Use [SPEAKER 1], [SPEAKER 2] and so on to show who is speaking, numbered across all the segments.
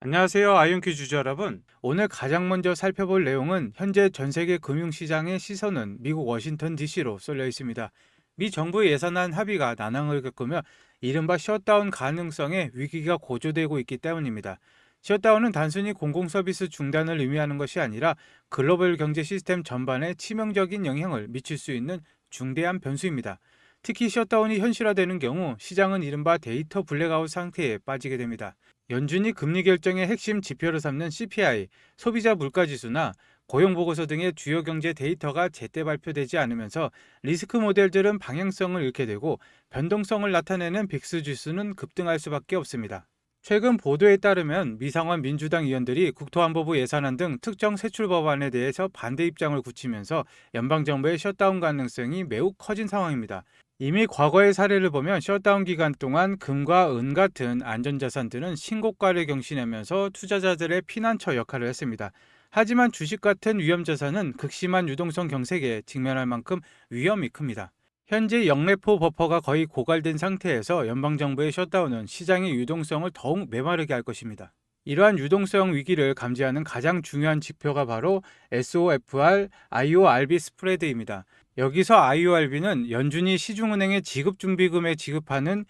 [SPEAKER 1] 안녕하세요. 아이온큐 주주 여러분. 오늘 가장 먼저 살펴볼 내용은 현재 전 세계 금융시장의 시선은 미국 워싱턴 DC로 쏠려 있습니다. 미 정부의 예산안 합의가 난항을 겪으며 이른바 셧다운 가능성의 위기가 고조되고 있기 때문입니다. 셧다운은 단순히 공공서비스 중단을 의미하는 것이 아니라 글로벌 경제 시스템 전반에 치명적인 영향을 미칠 수 있는 중대한 변수입니다. 특히 셧다운이 현실화되는 경우 시장은 이른바 데이터 블랙아웃 상태에 빠지게 됩니다. 연준이 금리 결정의 핵심 지표로 삼는 CPI, 소비자 물가 지수나 고용 보고서 등의 주요 경제 데이터가 제때 발표되지 않으면서 리스크 모델들은 방향성을 잃게 되고 변동성을 나타내는 빅스 지수는 급등할 수밖에 없습니다. 최근 보도에 따르면 미상원 민주당 의원들이 국토안보부 예산안 등 특정 세출 법안에 대해서 반대 입장을 굳히면서 연방정부의 셧다운 가능성이 매우 커진 상황입니다. 이미 과거의 사례를 보면 셧다운 기간 동안 금과 은 같은 안전자산들은 신고가를 경신하면서 투자자들의 피난처 역할을 했습니다. 하지만 주식 같은 위험자산은 극심한 유동성 경색에 직면할 만큼 위험이 큽니다. 현재 영래포 버퍼가 거의 고갈된 상태에서 연방정부의 셧다운은 시장의 유동성을 더욱 메마르게 할 것입니다. 이러한 유동성 위기를 감지하는 가장 중요한 지표가 바로 SOFR, IORB 스프레드입니다. 여기서 IORB는 연준이 시중은행의 지급준비금에 지급하는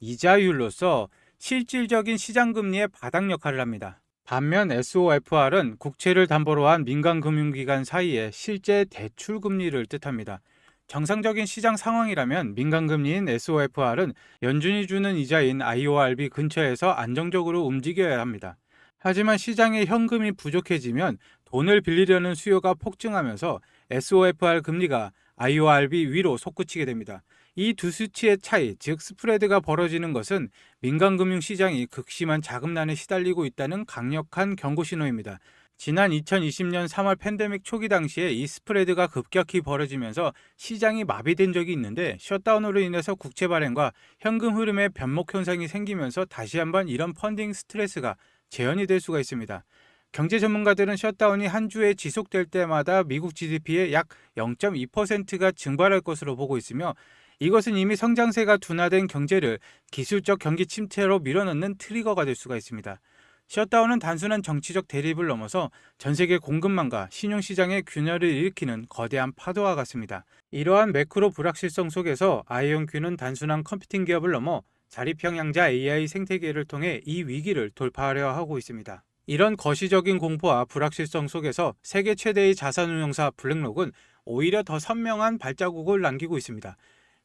[SPEAKER 1] 이자율로서 실질적인 시장금리의 바닥 역할을 합니다. 반면 SOFR은 국채를 담보로 한 민간금융기관 사이의 실제 대출금리를 뜻합니다. 정상적인 시장 상황이라면 민간금리인 SOFR은 연준이 주는 이자인 IORB 근처에서 안정적으로 움직여야 합니다. 하지만 시장에 현금이 부족해지면 돈을 빌리려는 수요가 폭증하면서 SOFR 금리가 IORB 위로 솟구치게 됩니다. 이 두 수치의 차이, 즉 스프레드가 벌어지는 것은 민간금융 시장이 극심한 자금난에 시달리고 있다는 강력한 경고 신호입니다. 지난 2020년 3월 팬데믹 초기 당시에 이 스프레드가 급격히 벌어지면서 시장이 마비된 적이 있는데 셧다운으로 인해서 국채 발행과 현금 흐름의 변목 현상이 생기면서 다시 한번 이런 펀딩 스트레스가 재현이 될 수가 있습니다. 경제 전문가들은 셧다운이 한 주에 지속될 때마다 미국 GDP의 약 0.2%가 증발할 것으로 보고 있으며 이것은 이미 성장세가 둔화된 경제를 기술적 경기 침체로 밀어넣는 트리거가 될 수가 있습니다. 셧다운은 단순한 정치적 대립을 넘어서 전 세계 공급망과 신용시장의 균열을 일으키는 거대한 파도와 같습니다. 이러한 매크로 불확실성 속에서 아이온큐는 단순한 컴퓨팅 기업을 넘어 자립형 양자 AI 생태계를 통해 이 위기를 돌파하려 하고 있습니다. 이런 거시적인 공포와 불확실성 속에서 세계 최대의 자산운용사 블랙록은 오히려 더 선명한 발자국을 남기고 있습니다.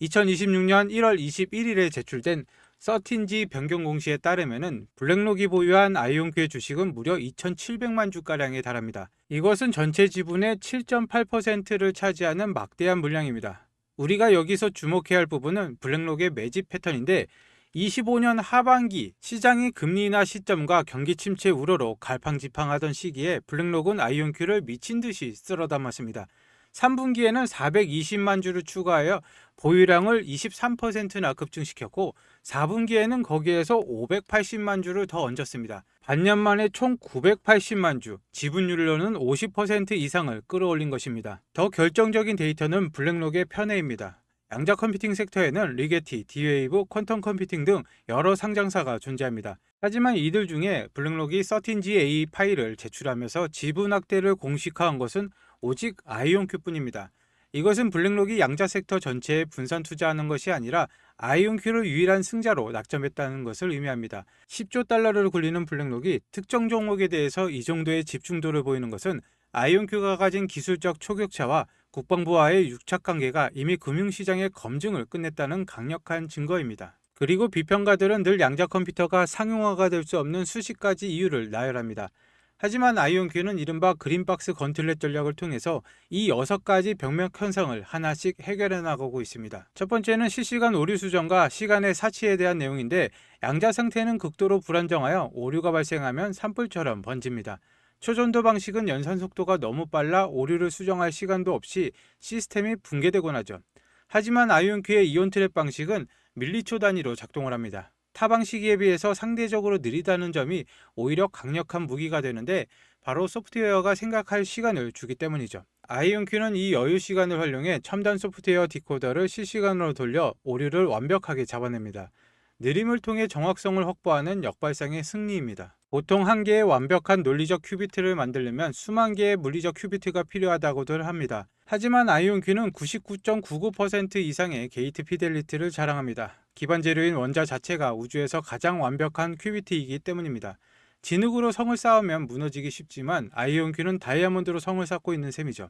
[SPEAKER 1] 2026년 1월 21일에 제출된 서틴지 변경 공시에 따르면 블랙록이 보유한 아이온큐의 주식은 무려 2,700만 주가량에 달합니다. 이것은 전체 지분의 7.8%를 차지하는 막대한 물량입니다. 우리가 여기서 주목해야 할 부분은 블랙록의 매집 패턴인데 25년 하반기 시장이 금리 인하 시점과 경기 침체 우려로 갈팡지팡하던 시기에 블랙록은 아이온큐를 미친 듯이 쓸어 담았습니다. 3분기에는 420만 주를 추가하여 보유량을 23%나 급증시켰고 4분기에는 거기에서 580만 주를 더 얹었습니다. 반년 만에 총 980만 주, 지분율로는 50% 이상을 끌어올린 것입니다. 더 결정적인 데이터는 블랙록의 편애입니다. 양자 컴퓨팅 섹터에는 리게티, 디웨이브, 퀀텀 컴퓨팅 등 여러 상장사가 존재합니다. 하지만 이들 중에 블랙록이 13GA 파일을 제출하면서 지분 확대를 공식화한 것은 오직 아이온큐뿐입니다. 이것은 블랙록이 양자 섹터 전체에 분산 투자하는 것이 아니라 아이온큐를 유일한 승자로 낙점했다는 것을 의미합니다. 10조 달러를 굴리는 블랙록이 특정 종목에 대해서 이 정도의 집중도를 보이는 것은 아이온큐가 가진 기술적 초격차와 국방부와의 유착 관계가 이미 금융시장의 검증을 끝냈다는 강력한 증거입니다. 그리고 비평가들은 늘 양자 컴퓨터가 상용화가 될 수 없는 수십 가지 이유를 나열합니다. 하지만 아이온큐는 이른바 그린박스 건틀렛 전략을 통해서 이 여섯 가지 병맥 현상을 하나씩 해결해 나가고 있습니다. 첫 번째는 실시간 오류 수정과 시간의 사치에 대한 내용인데 양자 상태는 극도로 불안정하여 오류가 발생하면 산불처럼 번집니다. 초전도 방식은 연산 속도가 너무 빨라 오류를 수정할 시간도 없이 시스템이 붕괴되곤 하죠. 하지만 아이온큐의 이온 트랩 방식은 밀리초 단위로 작동을 합니다. 타 방식에 비해서 상대적으로 느리다는 점이 오히려 강력한 무기가 되는데 바로 소프트웨어가 생각할 시간을 주기 때문이죠. 아이온큐는 이 여유 시간을 활용해 첨단 소프트웨어 디코더를 실시간으로 돌려 오류를 완벽하게 잡아냅니다. 느림을 통해 정확성을 확보하는 역발상의 승리입니다. 보통 한 개의 완벽한 논리적 큐비트를 만들려면 수만 개의 물리적 큐비트가 필요하다고들 합니다. 하지만 아이온큐는 99.99% 이상의 게이트 피델리티를 자랑합니다. 기반 재료인 원자 자체가 우주에서 가장 완벽한 큐비트이기 때문입니다. 진흙으로 성을 쌓으면 무너지기 쉽지만 아이온큐는 다이아몬드로 성을 쌓고 있는 셈이죠.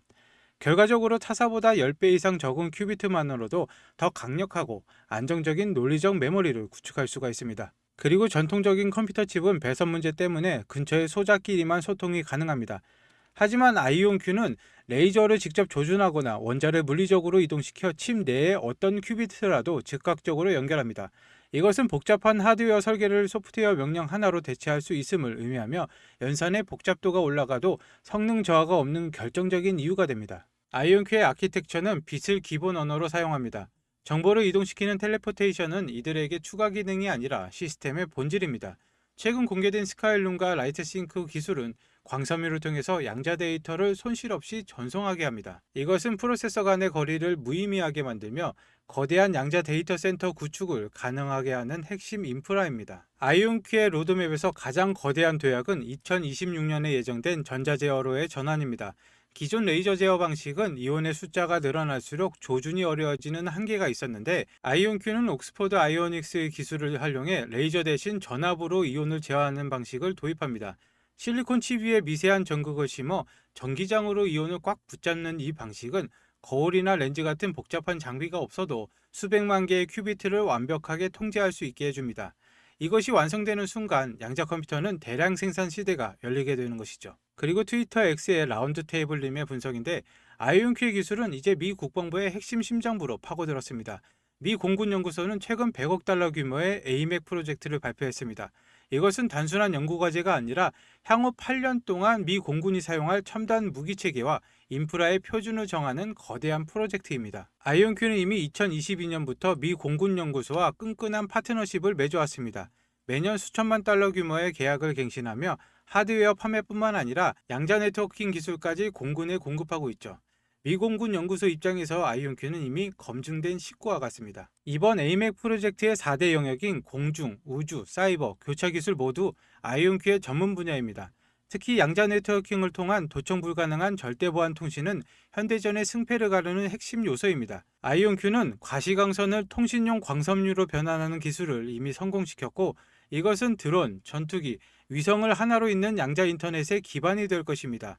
[SPEAKER 1] 결과적으로 타사보다 10배 이상 적은 큐비트만으로도 더 강력하고 안정적인 논리적 메모리를 구축할 수가 있습니다. 그리고 전통적인 컴퓨터 칩은 배선 문제 때문에 근처의 소자끼리만 소통이 가능합니다. 하지만 아이온큐는 레이저를 직접 조준하거나 원자를 물리적으로 이동시켜 칩 내의 어떤 큐비트라도 즉각적으로 연결합니다. 이것은 복잡한 하드웨어 설계를 소프트웨어 명령 하나로 대체할 수 있음을 의미하며 연산의 복잡도가 올라가도 성능 저하가 없는 결정적인 이유가 됩니다. 아이온큐의 아키텍처는 빛을 기본 언어로 사용합니다. 정보를 이동시키는 텔레포테이션은 이들에게 추가 기능이 아니라 시스템의 본질입니다. 최근 공개된 스카일룸과 라이트싱크 기술은 광섬유를 통해서 양자 데이터를 손실 없이 전송하게 합니다. 이것은 프로세서 간의 거리를 무의미하게 만들며 거대한 양자 데이터 센터 구축을 가능하게 하는 핵심 인프라입니다. 아이온큐의 로드맵에서 가장 거대한 도약은 2026년에 예정된 전자제어로의 전환입니다. 기존 레이저 제어 방식은 이온의 숫자가 늘어날수록 조준이 어려워지는 한계가 있었는데 아이온큐는 옥스퍼드 아이오닉스의 기술을 활용해 레이저 대신 전압으로 이온을 제어하는 방식을 도입합니다. 실리콘 칩 위에 미세한 전극을 심어 전기장으로 이온을 꽉 붙잡는 이 방식은 거울이나 렌즈 같은 복잡한 장비가 없어도 수백만 개의 큐비트를 완벽하게 통제할 수 있게 해줍니다. 이것이 완성되는 순간 양자 컴퓨터는 대량 생산 시대가 열리게 되는 것이죠. 그리고 트위터 X의 라운드 테이블님의 분석인데 아이온큐의 기술은 이제 미 국방부의 핵심 심장부로 파고들었습니다. 미 공군연구소는 최근 100억 달러 규모의 에이맥 프로젝트를 발표했습니다. 이것은 단순한 연구 과제가 아니라 향후 8년 동안 미 공군이 사용할 첨단 무기 체계와 인프라의 표준을 정하는 거대한 프로젝트입니다. 아이온큐는 이미 2022년부터 미 공군 연구소와 끈끈한 파트너십을 맺어왔습니다. 매년 수천만 달러 규모의 계약을 갱신하며 하드웨어 판매뿐만 아니라 양자 네트워킹 기술까지 공군에 공급하고 있죠. 미 공군 연구소 입장에서 아이온큐는 이미 검증된 식구와 같습니다. 이번 에이맥 프로젝트의 4대 영역인 공중, 우주, 사이버, 교차 기술 모두 아이온큐의 전문 분야입니다. 특히 양자 네트워킹을 통한 도청 불가능한 절대 보안 통신은 현대전의 승패를 가르는 핵심 요소입니다. 아이온큐는 과시광선을 통신용 광섬유로 변환하는 기술을 이미 성공시켰고 이것은 드론, 전투기, 위성을 하나로 잇는 양자 인터넷의 기반이 될 것입니다.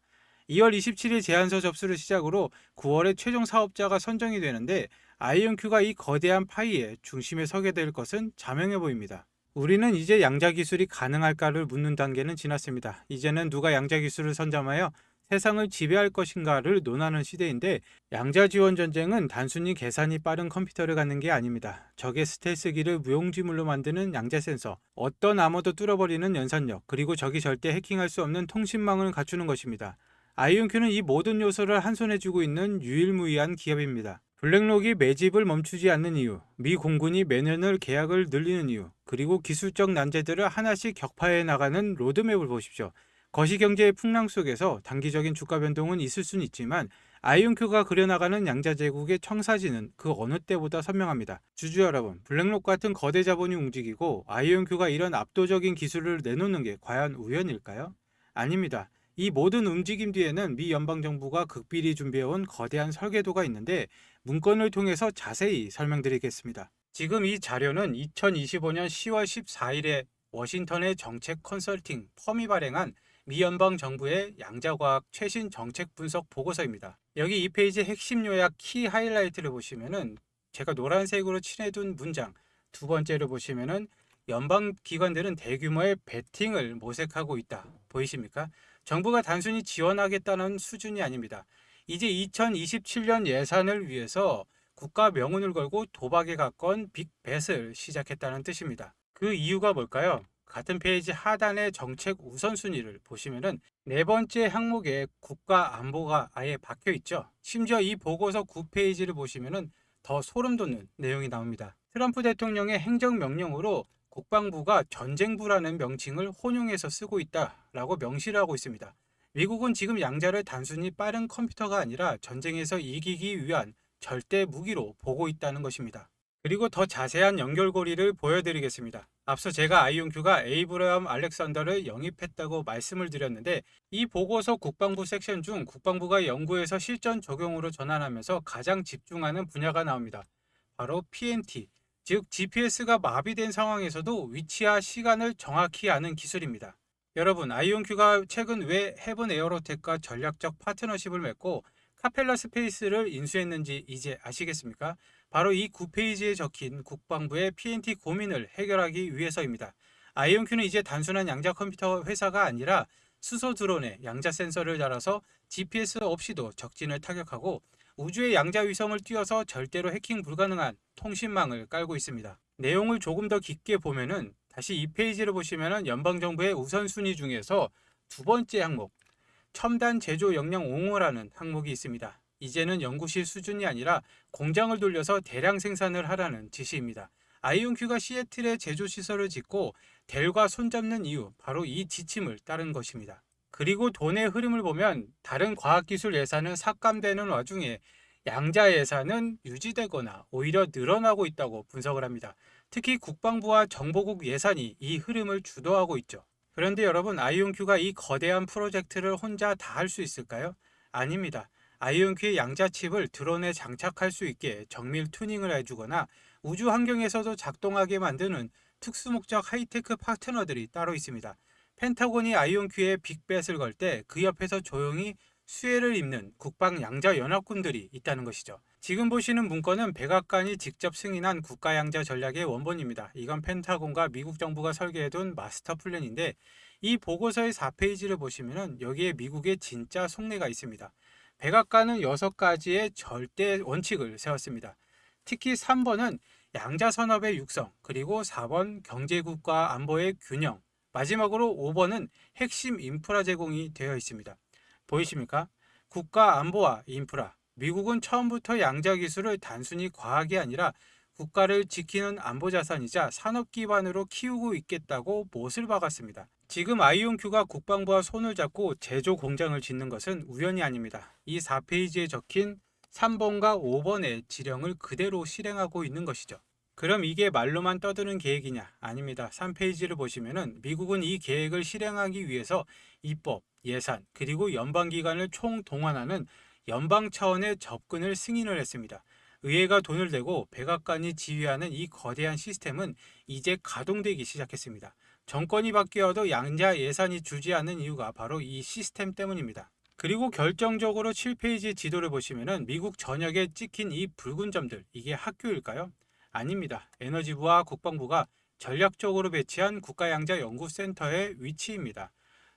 [SPEAKER 1] 2월 27일 제안서 접수를 시작으로 9월에 최종 사업자가 선정이 되는데 아이온큐가 이 거대한 파이의 중심에 서게 될 것은 자명해 보입니다. 우리는 이제 양자 기술이 가능할까를 묻는 단계는 지났습니다. 이제는 누가 양자 기술을 선점하여 세상을 지배할 것인가를 논하는 시대인데 양자 지원 전쟁은 단순히 계산이 빠른 컴퓨터를 갖는 게 아닙니다. 적의 스텔스기를 무용지물로 만드는 양자 센서, 어떤 암호도 뚫어버리는 연산력, 그리고 적이 절대 해킹할 수 없는 통신망을 갖추는 것입니다. 아이온큐는 이 모든 요소를 한 손에 쥐고 있는 유일무이한 기업입니다. 블랙록이 매집을 멈추지 않는 이유, 미 공군이 매년을 계약을 늘리는 이유, 그리고 기술적 난제들을 하나씩 격파해 나가는 로드맵을 보십시오. 거시경제의 풍랑 속에서 단기적인 주가 변동은 있을 수는 있지만 아이온큐가 그려나가는 양자제국의 청사진은 그 어느 때보다 선명합니다. 주주 여러분, 블랙록 같은 거대 자본이 움직이고 아이온큐가 이런 압도적인 기술을 내놓는 게 과연 우연일까요? 아닙니다. 이 모든 움직임 뒤에는 미 연방정부가 극비리 준비해온 거대한 설계도가 있는데 문건을 통해서 자세히 설명드리겠습니다. 지금 이 자료는 2025년 10월 14일에 워싱턴의 정책 컨설팅 펌이 발행한 미 연방 정부의 양자과학 최신 정책 분석 보고서입니다. 여기 이 페이지 핵심 요약 키 하이라이트를 보시면은 제가 노란색으로 칠해둔 문장 두 번째로 보시면은 연방 기관들은 대규모의 베팅을 모색하고 있다. 보이십니까? 정부가 단순히 지원하겠다는 수준이 아닙니다. 이제 2027년 예산을 위해서 국가 명운을 걸고 도박에 가까운 빅벳을 시작했다는 뜻입니다. 그 이유가 뭘까요? 같은 페이지 하단의 정책 우선순위를 보시면은 네 번째 항목에 국가 안보가 아예 박혀 있죠. 심지어 이 보고서 9페이지를 보시면은 더 소름 돋는 내용이 나옵니다. 트럼프 대통령의 행정 명령으로 국방부가 전쟁부라는 명칭을 혼용해서 쓰고 있다라고 명시를 하고 있습니다. 미국은 지금 양자를 단순히 빠른 컴퓨터가 아니라 전쟁에서 이기기 위한 절대 무기로 보고 있다는 것입니다. 그리고 더 자세한 연결고리를 보여드리겠습니다. 앞서 제가 아이온큐가 에이브라함 알렉산더를 영입했다고 말씀을 드렸는데 이 보고서 국방부 섹션 중 국방부가 연구에서 실전 적용으로 전환하면서 가장 집중하는 분야가 나옵니다. 바로 PNT, 즉 GPS가 마비된 상황에서도 위치와 시간을 정확히 아는 기술입니다. 여러분, 아이온큐가 최근 왜 헤븐 에어로텍과 전략적 파트너십을 맺고 카펠라 스페이스를 인수했는지 이제 아시겠습니까? 바로 이 9페이지에 적힌 국방부의 PNT 고민을 해결하기 위해서입니다. 아이온큐는 이제 단순한 양자 컴퓨터 회사가 아니라 수소 드론에 양자 센서를 달아서 GPS 없이도 적진을 타격하고 우주의 양자 위성을 띄워서 절대로 해킹 불가능한 통신망을 깔고 있습니다. 내용을 조금 더 깊게 보면은 다시 이 페이지를 보시면은 연방정부의 우선순위 중에서 두 번째 항목 첨단 제조 역량 옹호라는 항목이 있습니다. 이제는 연구실 수준이 아니라 공장을 돌려서 대량 생산을 하라는 지시입니다. 아이온큐가 시애틀에 제조 시설을 짓고 델과 손잡는 이유 바로 이 지침을 따른 것입니다. 그리고 돈의 흐름을 보면 다른 과학기술 예산은 삭감되는 와중에 양자 예산은 유지되거나 오히려 늘어나고 있다고 분석을 합니다. 특히 국방부와 정보국 예산이 이 흐름을 주도하고 있죠. 그런데 여러분, 아이온큐가 이 거대한 프로젝트를 혼자 다 할 수 있을까요? 아닙니다. 아이온큐의 양자 칩을 드론에 장착할 수 있게 정밀 튜닝을 해주거나 우주 환경에서도 작동하게 만드는 특수목적 하이테크 파트너들이 따로 있습니다. 펜타곤이 아이온큐에 빅벳을 걸 때 그 옆에서 조용히 수혜를 입는 국방 양자 연합군들이 있다는 것이죠. 지금 보시는 문건은 백악관이 직접 승인한 국가 양자 전략의 원본입니다. 이건 펜타곤과 미국 정부가 설계해둔 마스터 플랜인데 이 보고서의 4페이지를 보시면은 여기에 미국의 진짜 속내가 있습니다. 백악관은 6가지의 절대 원칙을 세웠습니다. 특히 3번은 양자 산업의 육성, 그리고 4번 경제국가 안보의 균형, 마지막으로 5번은 핵심 인프라 제공이 되어 있습니다. 보이십니까? 국가 안보와 인프라. 미국은 처음부터 양자 기술을 단순히 과학이 아니라 국가를 지키는 안보 자산이자 산업 기반으로 키우고 있겠다고 못을 박았습니다. 지금 아이온큐가 국방부와 손을 잡고 제조 공장을 짓는 것은 우연이 아닙니다. 이 4페이지에 적힌 3번과 5번의 지령을 그대로 실행하고 있는 것이죠. 그럼 이게 말로만 떠드는 계획이냐? 아닙니다. 3페이지를 보시면은 미국은 이 계획을 실행하기 위해서 입법, 예산, 그리고 연방기관을 총 동원하는 연방 차원의 접근을 승인을 했습니다. 의회가 돈을 내고 백악관이 지휘하는 이 거대한 시스템은 이제 가동되기 시작했습니다. 정권이 바뀌어도 양자 예산이 주지 않는 이유가 바로 이 시스템 때문입니다. 그리고 결정적으로 7페이지 지도를 보시면은 미국 전역에 찍힌 이 붉은 점들, 이게 학교일까요? 아닙니다. 에너지부와 국방부가 전략적으로 배치한 국가양자 연구센터의 위치입니다.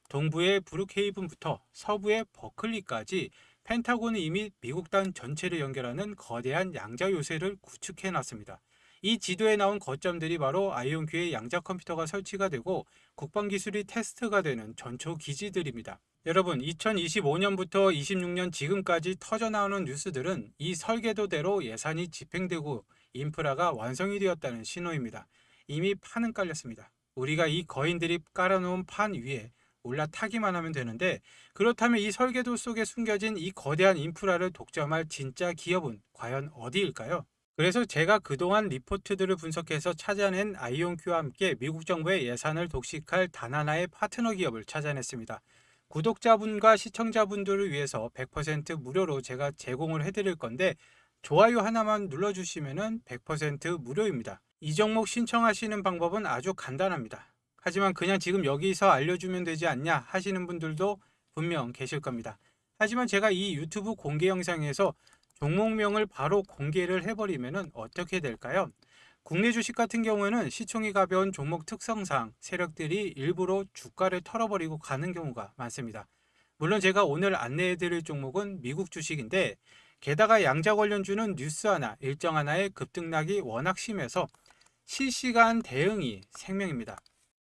[SPEAKER 1] 동부의 브룩헤이븐부터 서부의 버클리까지 펜타곤이 이미 미국 단 전체를 연결하는 거대한 양자 요새를 구축해 놨습니다. 이 지도에 나온 거점들이 바로 아이온큐의 양자 컴퓨터가 설치가 되고 국방 기술이 테스트가 되는 전초 기지들입니다. 여러분, 2025년부터 26년 지금까지 터져 나오는 뉴스들은 이 설계도대로 예산이 집행되고 인프라가 완성이 되었다는 신호입니다. 이미 판은 깔렸습니다. 우리가 이 거인들이 깔아놓은 판 위에 올라타기만 하면 되는데 그렇다면 이 설계도 속에 숨겨진 이 거대한 인프라를 독점할 진짜 기업은 과연 어디일까요? 그래서 제가 그동안 리포트들을 분석해서 찾아낸 아이온큐와 함께 미국 정부의 예산을 독식할 단 하나의 파트너 기업을 찾아냈습니다. 구독자분과 시청자분들을 위해서 100% 무료로 제가 제공을 해드릴 건데 좋아요 하나만 눌러주시면 100% 무료입니다. 이 종목 신청하시는 방법은 아주 간단합니다. 하지만 그냥 지금 여기서 알려주면 되지 않냐 하시는 분들도 분명 계실 겁니다. 하지만 제가 이 유튜브 공개 영상에서 종목명을 바로 공개를 해버리면 어떻게 될까요? 국내 주식 같은 경우에는 시총이 가벼운 종목 특성상 세력들이 일부러 주가를 털어버리고 가는 경우가 많습니다. 물론 제가 오늘 안내해드릴 종목은 미국 주식인데 게다가 양자 관련주는 뉴스 하나, 일정 하나의 급등락이 워낙 심해서 실시간 대응이 생명입니다.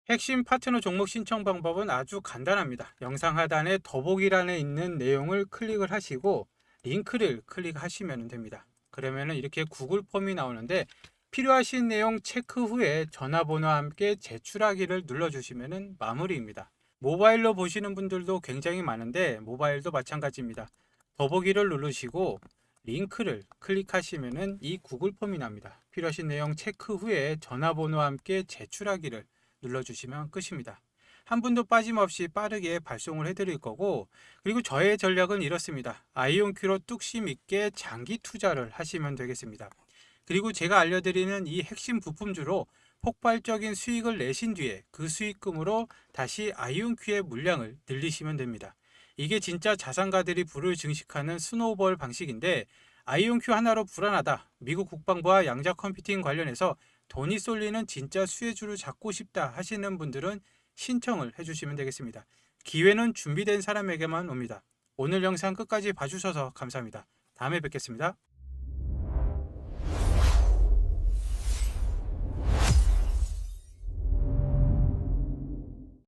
[SPEAKER 1] 핵심 파트너 종목 신청 방법은 아주 간단합니다. 영상 하단에 더보기란에 있는 내용을 클릭을 하시고 링크를 클릭하시면 됩니다. 그러면 이렇게 구글 폼이 나오는데 필요하신 내용 체크 후에 전화번호와 함께 제출하기를 눌러주시면 마무리입니다. 모바일로 보시는 분들도 굉장히 많은데 모바일도 마찬가지입니다. 더보기를 누르시고 링크를 클릭하시면은 이 구글 폼이 납니다. 필요하신 내용 체크 후에 전화번호와 함께 제출하기를 눌러주시면 끝입니다. 한 분도 빠짐없이 빠르게 발송을 해드릴 거고 그리고 저의 전략은 이렇습니다. 아이온큐로 뚝심 있게 장기 투자를 하시면 되겠습니다. 그리고 제가 알려드리는 이 핵심 부품주로 폭발적인 수익을 내신 뒤에 그 수익금으로 다시 아이온큐의 물량을 늘리시면 됩니다. 이게 진짜 자산가들이 불을 증식하는 스노우볼 방식인데 아이온큐 하나로 불안하다. 미국 국방부와 양자 컴퓨팅 관련해서 돈이 쏠리는 진짜 수혜주를 잡고 싶다 하시는 분들은 신청을 해주시면 되겠습니다. 기회는 준비된 사람에게만 옵니다. 오늘 영상 끝까지 봐주셔서 감사합니다. 다음에 뵙겠습니다.